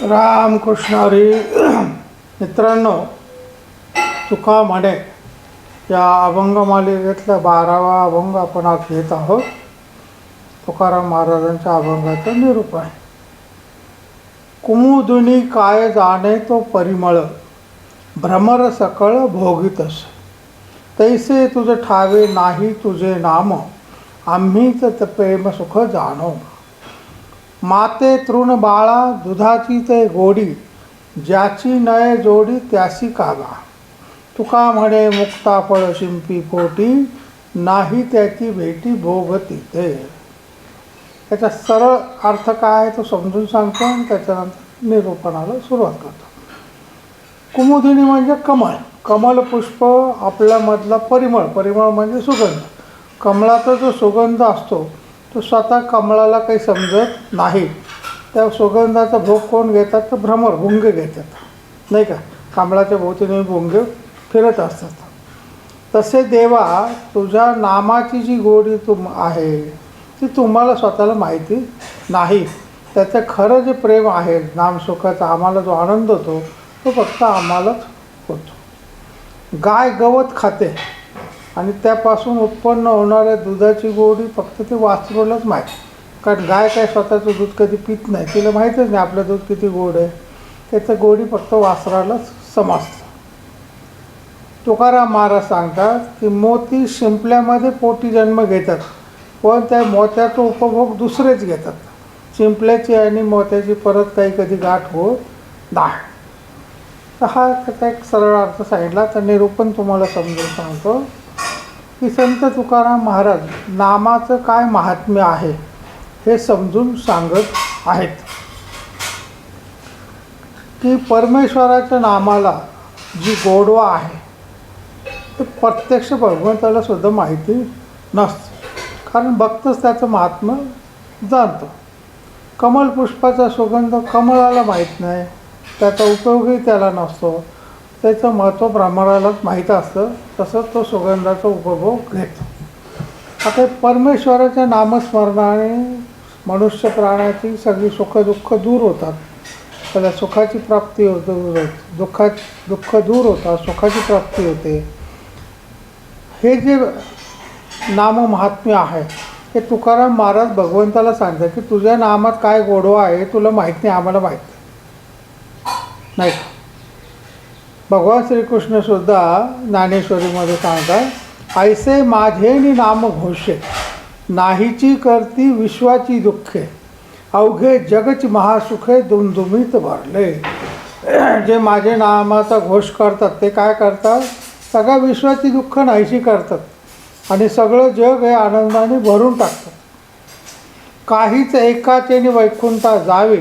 राम कृष्णारी मित्रांनो तुका म्हणे या अभंग मालिकेतला बारावा अभंग आपण आज घेत आहोत. तुकाराम महाराजांच्या अभंगाचं निरूपण कुमुदुनी काय जाणे तो परिमळ भ्रमर सकळ भोगितस. तैसे तुझं ठावे नाही तुझे नाम आम्हीच प्रेम सुख जाणो. माते तृण बाळा दुधाची ते गोडी ज्याची नये जोडी त्यासी कागा. तुका म्हणे मुक्ता फळ शिंपी पोटी नाही त्याची भेटी भोगती ते. त्याचा सरळ अर्थ काय आहे तो समजून सांगतो आणि त्याच्यानंतर निरूपणाला सुरुवात करतो. कुमुदिनी म्हणजे कमळ. कमल पुष्प आपल्यामधला परिमळ. परिमळ म्हणजे सुगंध. कमळाचा जो सुगंध असतो तो स्वतः कमळाला काही समजत नाही. त्या सुगंधाचा भोग कोण घेतात? तर भ्रमर भुंगे घेतात. नाही का? कमळाच्या भोवतीने भुंगे फिरत असतात. तसे देवा तुझ्या नामाची जी गोडी तुम आहे ती तुम्हाला स्वतःला माहिती नाही. त्याचं खरं जे प्रेम आहे नामसुखाचा आम्हाला जो आनंद होतो तो फक्त आम्हालाच होतो. गाय गवत खाते. आणि त्यापासून उत्पन्न होणाऱ्या दुधाची गोडी फक्त ते वासरूलाच माहीत. कारण गाय काय स्वतःचं दूध कधी पित नाही तिला माहीतच नाही आपलं दूध किती गोड आहे. त्याचं गोडी फक्त वासरालाच समजतं. तुकाराम महाराज सांगतात की मोती शिंपल्यामध्ये पोटी जन्म घेतात पण त्या मोत्याचा उपभोग दुसरेच घेतात. शिंपल्याची आणि मोत्याची परत काही कधी गाठ होत नाही. तर हा त्याचा एक सरळ अर्थ सांगितला. तर निरूपण तुम्हाला समजून सांगतो. की संत तुकाराम महाराज नामाचं काय महात्म्य आहे हे समजून सांगत आहेत. की परमेश्वराच्या नामाला जी गोडवा आहे ते प्रत्यक्ष भगवंताला सुद्धा माहिती नसते. कारण भक्तच त्याचं महात्म्य जाणतो. कमल पुष्पाचा सुगंध कमळाला माहीत नाही त्याचा उपयोगही त्याला नसतो. त्याचं महत्त्व ब्राह्मणालाच माहीत असतं तसंच तो सुगंधाचा उपभोग घेतो. आता परमेश्वराच्या नामस्मरणाने मनुष्य प्राण्याची सगळी सुखदुःख दूर होतात. त्याला सुखाची प्राप्ती होते दुःखा दुःख दूर होतात सुखाची प्राप्ती होते. हे जे नाम महात्म्य आहे हे तुकाराम महाराज भगवंताला सांगतात की तुझ्या नामात काय गोडवा आहे तुला माहीत नाही आम्हाला माहीत नाही. भगवान श्रीकृष्णसुद्धा ज्ञानेश्वरीमध्ये सांगतात ऐसे माझेनी नाम घोषे नाहीची करती विश्वाची दुःखे अवघे जगच महासुखे दुमदुमीत भरले. जे माझे नामाचा घोष करतात ते काय करतात? सगळ्या विश्वाची दुःख नाहीशी करतात आणि सगळं जग हे आनंदाने भरून टाकतात. काहीच एकाचेने वैकुंठा जावे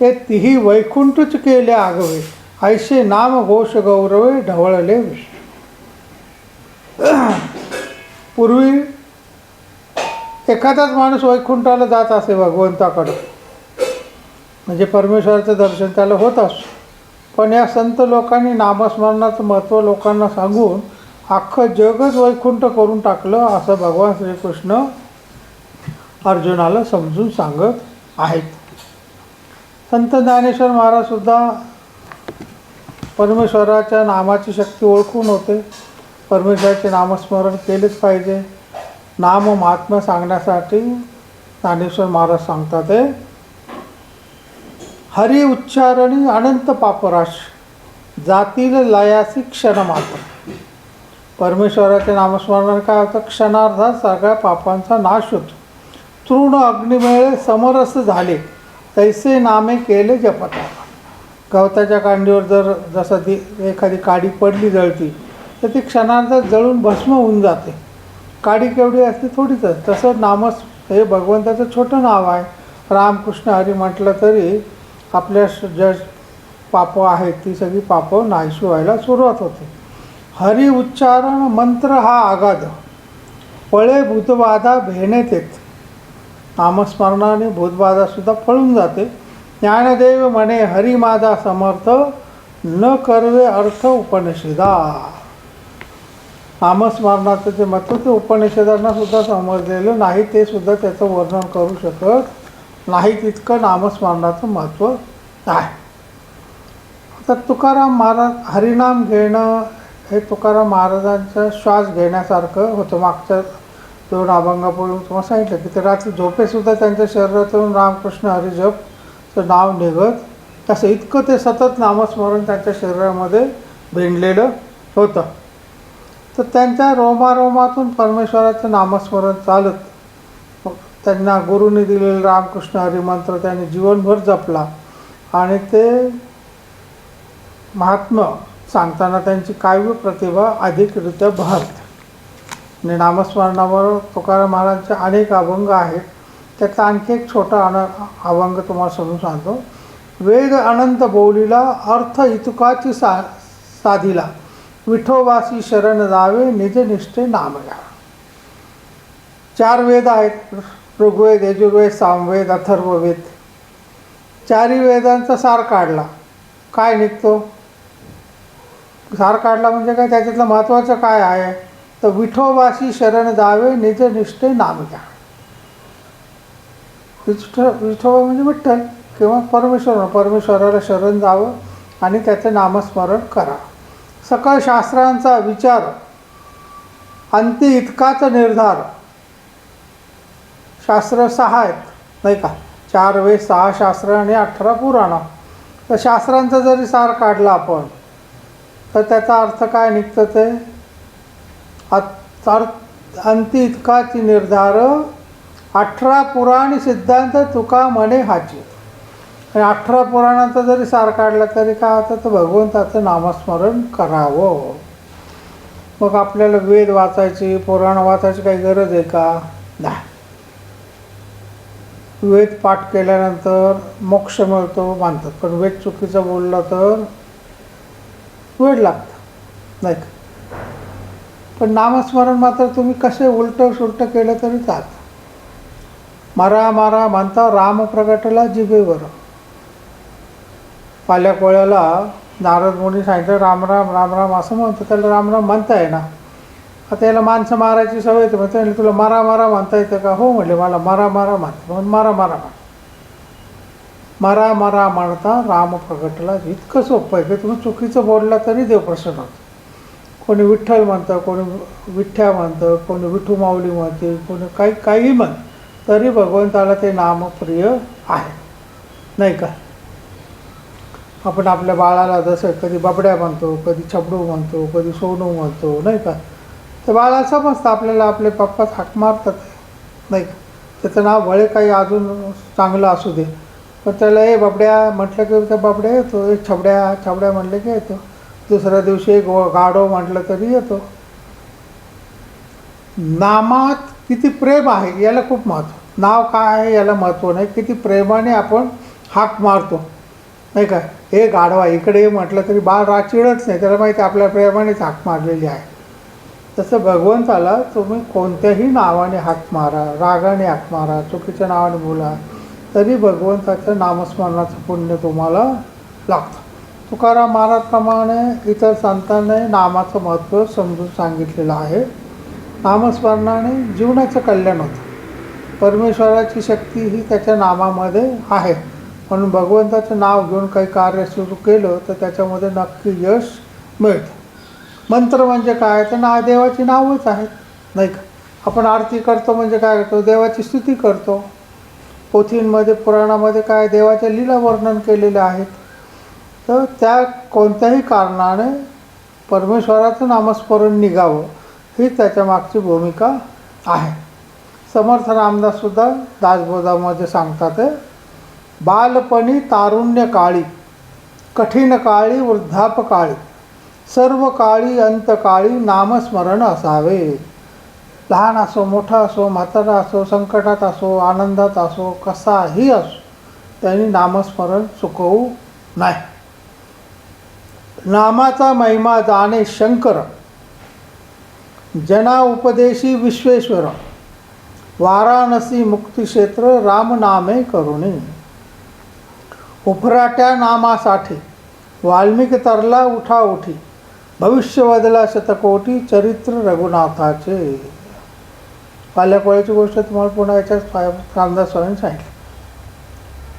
ते तिही वैकुंठच केले आगवे. ऐसे नाम घोष गौरवे ढवळले विष्णू। पूर्वी एखादाच माणूस वैकुंठाला जात असे भगवंताकडं म्हणजे परमेश्वराचं दर्शन त्याला होत असतो. पण या संत लोकांनी नामस्मरणाचं महत्त्व लोकांना सांगून अख्खं जगच वैकुंठ करून टाकलं असं भगवान श्रीकृष्ण अर्जुनाला समजून सांगत आहेत. संत ज्ञानेश्वर महाराजसुद्धा परमेश्वराच्या नामाची शक्ती ओळखून होते. परमेश्वराचे नामस्मरण केलेच पाहिजे. नाम महात्म्य सांगण्यासाठी ज्ञानेश्वर महाराज सांगतात हे. हरी उच्चारणी अनंत पापराश जातील लयासी क्षण मात्र. परमेश्वराचे नामस्मरण काय होतं? क्षणार्धात सगळ्या पापांचा नाश होतो. तृण अग्निमेळे समरस झाले. तैसे नामे केले जपता गवताच्या कांडीवर जर जसं ती एखादी काडी पडली जळती तर ती क्षणार्धात जळून भस्म होऊन जाते. काडी केवढी असते थोडीच तसं नामस हे भगवंताचं छोटं नाव आहे. रामकृष्ण हरी म्हटलं तरी आपल्या ज पापं आहेत ती सगळी पापं नाहीशी व्हायला सुरुवात होते. हरी उच्चारण मंत्र हा आगाध पळे भूतबाधा भेण्यात येत नामस्मरणाने भूतबाधासुद्धा पळून जाते. ज्ञानदेव म्हणे हरी माझा समर्थ न करवे अर्थ उपनिषदा. नामस्मरणाचं जे महत्त्व ते उपनिषदांना सुद्धा समजलेलं नाही ते सुद्धा त्याचं वर्णन करू शकत नाही तितकं नामस्मरणाचं महत्त्व आहे. आता तुकाराम महाराज हरिनाम घेणं हे तुकाराम महाराजांचा श्वास घेण्यासारखं होतं. मागच्या दोन अभंगापूर्वी तुम्हाला सांगितलं की ते रात्री झोपेसुद्धा त्यांच्या शरीरातून रामकृष्ण हरिजप नाव निघत असं इतकं ते सतत नामस्मरण त्यांच्या शरीरामध्ये भिंडलेलं होतं. तर त्यांच्या रोमारोमातून परमेश्वराचं नामस्मरण चालत मग त्यांना गुरुने दिलेलं रामकृष्ण हरिमंत्र त्यांनी जीवनभर जपला. आणि ते महात्मा सांगताना त्यांची काव्य प्रतिभा अधिकरित्या बहरते आणि नामस्मरणावर तुकाराम महाराजांचे अनेक अभंग आहेत. त्याचा आणखी एक छोटा अन अभंग तुम्हाला समजून सांगतो. वेद अनंत बोलीला अर्थ इतुकाची सा साधिला. विठोबासी शरण जावे निजनिष्ठे नाम घ्या चार वेद आहेत. ऋग्वेद यजुर्वेद सामवेद अथर्ववेद. चारही वेदांचा सार काढला. काय निघतो? सार काढला म्हणजे काय? त्याच्यातलं महत्त्वाचं काय आहे? तर विठोबाशी शरण जावे निजनिष्ठे नाम घ्या विठ विठोबा म्हणजे विठ्ठल किंवा परमेश्वर परमेश्वराला शरण जावं आणि त्याचं नामस्मरण करा. सकळ शास्त्रांचा विचार अंती इतकाच निर्धार. शास्त्र सहा आहेत नाही का? चार वे सहा शास्त्र आणि अठरा पुराण. तर शास्त्रांचा जरी सार काढला आपण तर त्याचा अर्थ काय निघतं ते? अत- अंती इतकाची निर्धार अठरा पुराण सिद्धांत तुका म्हणे हाची. आणि अठरा पुराणाचा जरी सार काढला तरी काय होतं तर भगवंताचं नामस्मरण करावं. मग आपल्याला वेद वाचायची पुराण वाचायची काही गरज आहे का? नाही. वेद पाठ केल्यानंतर मोक्ष मिळतो मानतात पण वेद चुकीचं बोललं तर वेळ लागतं नाही का? पण नामस्मरण मात्र तुम्ही कसे उलटं सुलटं केलं तरी चालतं. मारा मारा म्हणता राम प्रगटला जिभेवर. पाल्या कोळ्याला नारद मुनी सांगितलं राम राम राम राम असं म्हणतो त्याला राम राम म्हणता येईना. आता याला माणसं मारायची सवय येते. म्हणते तुला मारा मारा म्हणता येतं का? हो म्हणले मला मारा मारा म्हणते म्हणून मारा मारा म्हण मारा मारा म्हणता राम प्रगटला इतकं सोपं आहे की? तुम्ही चुकीचं बोलला तरी देव प्रसन्न होतो. कोणी विठ्ठल म्हणतं कोणी विठ्ठ्या म्हणतं कोणी विठू माऊली म्हणते कोणी काही काही म्हणतं. तरी भगवंताला ते नाम प्रिय आहे. नाही का? आपण आपल्या बाळाला जसं कधी बाबड्या म्हणतो कधी छबडू म्हणतो कधी सोनू म्हणतो नाही का? तर बाळा समजतं आपल्याला आपले पप्पा हाक मारतात. नाही का? त्याचं नाव भळे काही अजून चांगलं असू दे. पण त्याला ए बाबड्या म्हटलं की त्या बाबड्या येतो. हे छबड्या छबड्या म्हटलं की येतो. दुसऱ्या दिवशी गो गाडो म्हटलं तरी येतो. नामात किती प्रेम आहे याला खूप महत्त्व नाव काय आहे याला महत्त्व नाही. किती प्रेमाने आपण हाक मारतो. नाही का? हे गाढवा इकडे म्हटलं तरी बाळ राग चिडत नाही. त्याला माहिती आपल्या प्रेमानेच हाक मारलेली आहे. तसं भगवंताला तुम्ही कोणत्याही नावाने हाक मारा रागाने हाक मारा चुकीच्या नावाने बोला तरी भगवंताच्या नामस्मरणाचं पुण्य तुम्हाला लागतं. तुकाराम महाराजप्रमाणे इतर संतांनी नामाचं महत्त्व समजून सांगितलेलं आहे. नामस्मरणाने जीवनाचं कल्याण होतं. परमेश्वराची शक्ती ही त्याच्या नामामध्ये आहे. म्हणून भगवंताचं नाव घेऊन काही कार्य सुरू केलं तर त्याच्यामध्ये नक्की यश मिळतं. मंत्र म्हणजे काय? तर ना देवाची नावच आहेत नाही का? आपण आरती करतो म्हणजे काय करतो? देवाची स्तुती करतो. पोथींमध्ये पुराणामध्ये काय देवाच्या लीला वर्णन केलेले आहेत. तर त्या कोणत्याही कारणाने परमेश्वराचं नामस्मरण निघावं. ही त्याच्या मागची भूमिका आहे. समर्थ रामदाससुद्धा दासबोधामध्ये सांगतात बालपणी तारुण्य काळी कठीण काळी वृद्धापकाळी सर्व काळी अंतकाळी नामस्मरण असावे. लहान असो मोठा असो म्हातारा असो संकटात असो आनंदात असो कसाही असो त्यांनी नामस्मरण चुकवू नाही नामाचा महिमा जाणे शंकर जना उपदेशी विश्वेश्वर। वाराणसी मुक्तिक्षेत्र रामनामे करुणी। उफराट्या नामासाठी वाल्मिक तरला उठा उठी। भविष्य बदला शतकोटी चरित्र रघुनाथाचे। पाल्याकोळ्याची गोष्ट तुम्हाला पुन्हा याच्यात रामदास स्वामींनी सांगितली.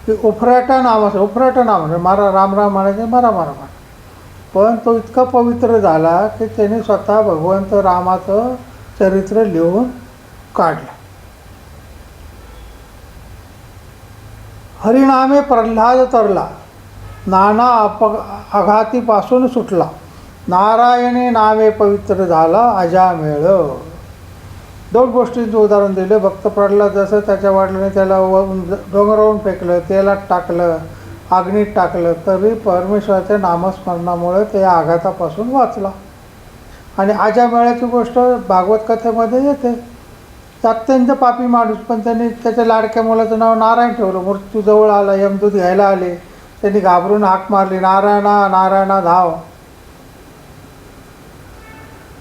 की उफराटा नामा उफराटा नाव म्हणजे मारा राम राम म्हणायचे मारा मारा मारा. पण तो इतका पवित्र झाला की त्याने स्वतः भगवंत रामाचं चरित्र लिहून काढलं. हरिनामे प्रल्हाद तरला. नाना अप आघातीपासून सुटला. नारायणे नामे पवित्र झाला अजामेळ. दोन गोष्टींचं उदाहरण दिले. भक्त प्रल्हाद जसं त्याच्या वाटल्याने त्याला व डोंगरावरून फेकलं तेलात टाकलं अग्नीत टाकलं तरी परमेश्वराच्या नामस्मरणामुळे ते आघातापासून वाचला. आणि आजामेळाची गोष्ट भागवत कथेमध्ये येते. अत्यंत पापी माणूस पण त्यांनी त्याच्या लाडक्या मुलाचं नाव नारायण ठेवलं. मृत्यू जवळ आला यमदूत घ्यायला आले. त्यांनी घाबरून हाक मारली नारायणा नारायणा धाव.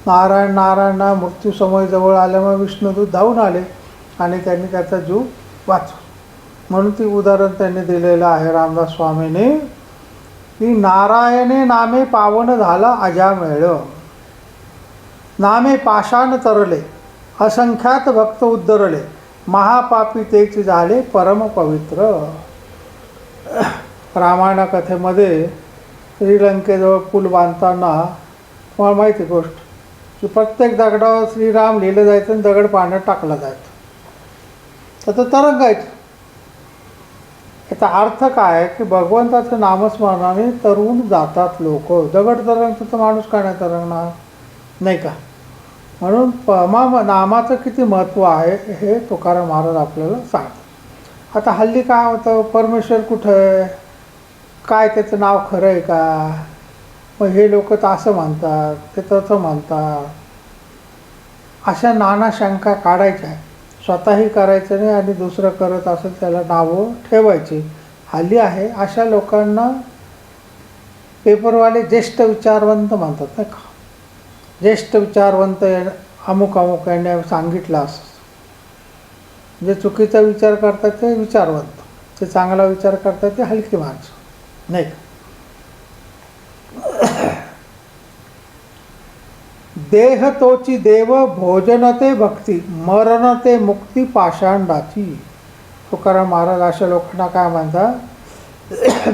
नारायण नारायणा मृत्यू समय जवळ आल्यामुळे विष्णुदूत धावून आले आणि त्यांनी त्याचा जीव वाचवला. म्हणून ती उदाहरण त्यांनी दिलेलं आहे रामदास स्वामींनी. की नारायणे नामे पावन झाला अजामेळ. नामे पाषाण तरले असंख्यात भक्त उद्धरले महापापी तेच झाले परम पवित्र. रामायण कथेमध्ये श्रीलंकेजवळ पूल बांधताना तुम्हाला माहिती गोष्ट की प्रत्येक दगडावर श्रीराम लिहिलं जायचं आणि दगड पाण्यात टाकला जायचं. तर तो तरंगायचं याचा अर्थ काय आहे की भगवंताचं नामस्मरणाने तरुण जातात लोक. दगड तरंगतं तर माणूस का नाही तरंगणार? नाही का? म्हणून पमा नामाचं किती महत्त्व आहे हे तुकाराम महाराज आपल्याला सांगतात. आता हल्ली काय होतं? परमेश्वर कुठं आहे? काय त्याचं नाव खरं आहे का? मग हे लोक तर असं मानतात ते तसं मानतात अशा नाना शंका काढायच्या स्वतःही करायचं नाही आणि दुसरं करत असेल त्याला नावं ठेवायची. हल्ली आहे अशा लोकांना पेपरवाले ज्येष्ठ विचारवंत म्हणतात नाही का? ज्येष्ठ विचारवंत अमुक अमुक यांनी सांगितलं असं. जे चुकीचा विचार करतात ते विचारवंत. जे चांगला विचार करतात ते हलकी माणसं. नाही का? देह तोची देव भोजन ते भक्ती मरण ते मुक्ती पाषांडाची तुकाराम महाराज अशा लोकांना काय म्हणतात?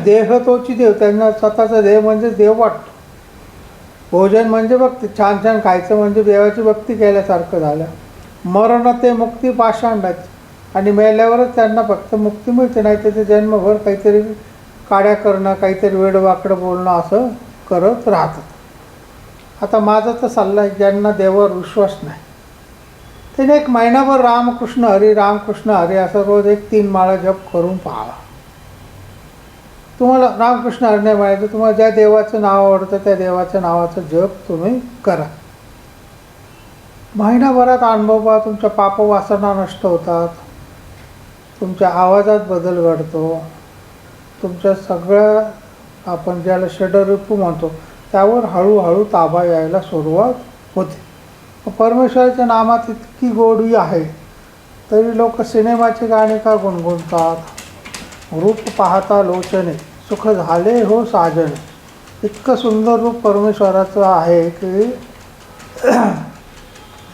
देह तोची देव त्यांना स्वतःचा देह म्हणजे देव वाटतो. भोजन म्हणजे भक्ती छान छान खायचं म्हणजे देवाची भक्ती केल्यासारखं झालं. मरण ते मुक्ती पाषांडाची आणि मेल्यावरच त्यांना फक्त मुक्ती मिळते नाही तर ते जन्मभर काहीतरी काड्या करणं काहीतरी वेडवाकडं बोलणं असं करत राहतात. आता माझा तर सल्ला आहे ज्यांना देवावर विश्वास नाही. त्याने एक महिनाभर रामकृष्ण हरी रामकृष्ण हरी असं रोज एक तीन माळा जप करून पाहावा तुम्हाला रामकृष्ण हरी नाही म्हणायचं तुम्हाला ज्या देवाचं नाव आवडतं त्या देवाच्या नावाचं जप तुम्ही करा. महिनाभरात अनुभव पहा तुमच्या पापवासना नष्ट होतात तुमच्या आवाजात बदल घडतो तुमच्या सगळ्या आपण ज्याला षडऋतू म्हणतो त्यावर हळूहळू ताबा यायला सुरुवात होते. परमेश्वराच्या नामात इतकी गोडी आहे तरी लोक सिनेमाचे गाणे का गुणगुणतात? रूप पाहता लोचने सुख झाले हो साजने. इतकं सुंदर रूप परमेश्वराचं आहे की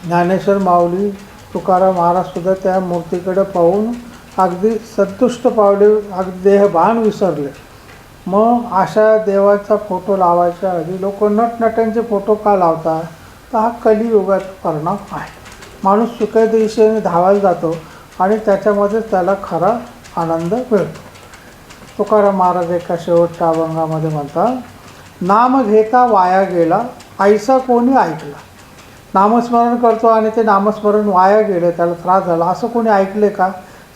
ज्ञानेश्वर माऊली तुकाराम महाराजसुद्धा त्या मूर्तीकडे पाहून अगदी संतुष्ट पावले अगदी देहभान विसरले. मग अशा देवाचा फोटो लावायच्या आधी लोक नटनट्यांचे फोटो का लावतात? तर हा कलियुगाचा परिणाम आहे. माणूस सुखद दिशेने धावायला जातो आणि त्याच्यामध्ये त्याला खरा आनंद मिळतो. तुकाराम महाराज एका शेवटच्या अभंगामध्ये म्हणतात नाम घेता वाया गेला ऐसा कोणी ऐकला? नामस्मरण करतो आणि ते नामस्मरण वाया गेले त्याला त्रास झाला. असं कोणी ऐकले का?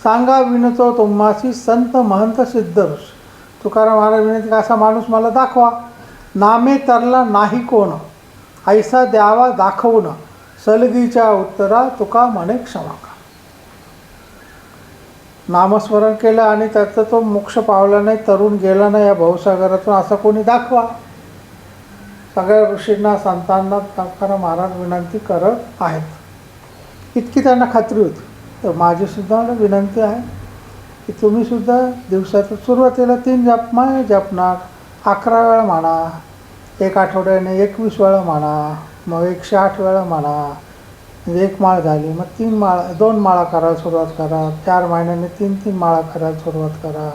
सांगा विनतो तुम्हाशी संत महंत सिद्ध ऋषी तुकाराम महाराज विनंती असा माणूस मला दाखवा? नामे तरला नाही कोण. ऐसा द्यावा दाखवून. सलगीच्या उत्तरा तुका म्हणे क्षमा का नामस्मरण केलं आणि त्याचा तो मोक्ष पावला नाही तरुण गेला नाही या भाऊसागरातून असं कोणी दाखवा? सगळ्या ऋषींना संतांना तुकाराम महाराज विनंती करत आहेत. इतकी त्यांना खात्री होती. तर माझीसुद्धा विनंती आहे. की तुम्हीसुद्धा दिवसाचं सुरुवातीला तीन जपमाय जपणार अकरा वेळा म्हणा एक आठवड्याने एकवीस वेळा म्हणा मग एकशे आठ वेळा म्हणा म्हणजे एक माळ झाली मग तीन माळ दोन माळा करायला सुरुवात करा चार महिन्याने तीन तीन माळा करायला सुरुवात करा.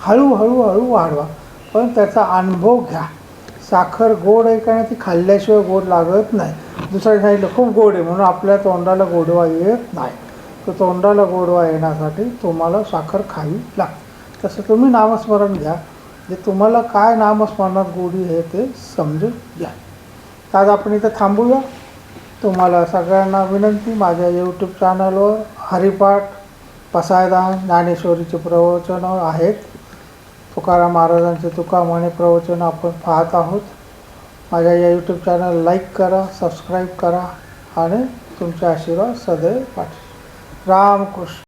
हळूहळू हळू वाढवा पण त्याचा अनुभव घ्या. साखर गोड आहे का ती खाल्ल्याशिवाय गोड लागत नाही. दुसऱ्या सांगितलं खूप गोड आहे म्हणून आपल्या तोंडाला गोडवा येत नाही. तर तोंडाला गोडवा येण्यासाठी तुम्हाला साखर खावी लागते. तसं तुम्ही नामस्मरण घ्या. जे तुम्हाला काय नामस्मरणात गोडी आहे ते समजून घ्या. आज आपण इथं थांबूया. तुम्हाला सगळ्यांना विनंती माझ्या यूट्यूब चॅनलवर हरिपाठ पसायदान ज्ञानेश्वरीचे प्रवचनं आहेत. तुकाराम महाराजांचे तुका म्हणे प्रवचन आपण पाहत आहोत. माझ्या या यूट्यूब चॅनल लाईक करा सबस्क्राईब करा आणि तुमचे आशीर्वाद सदैव पाठवा. रामकृष्ण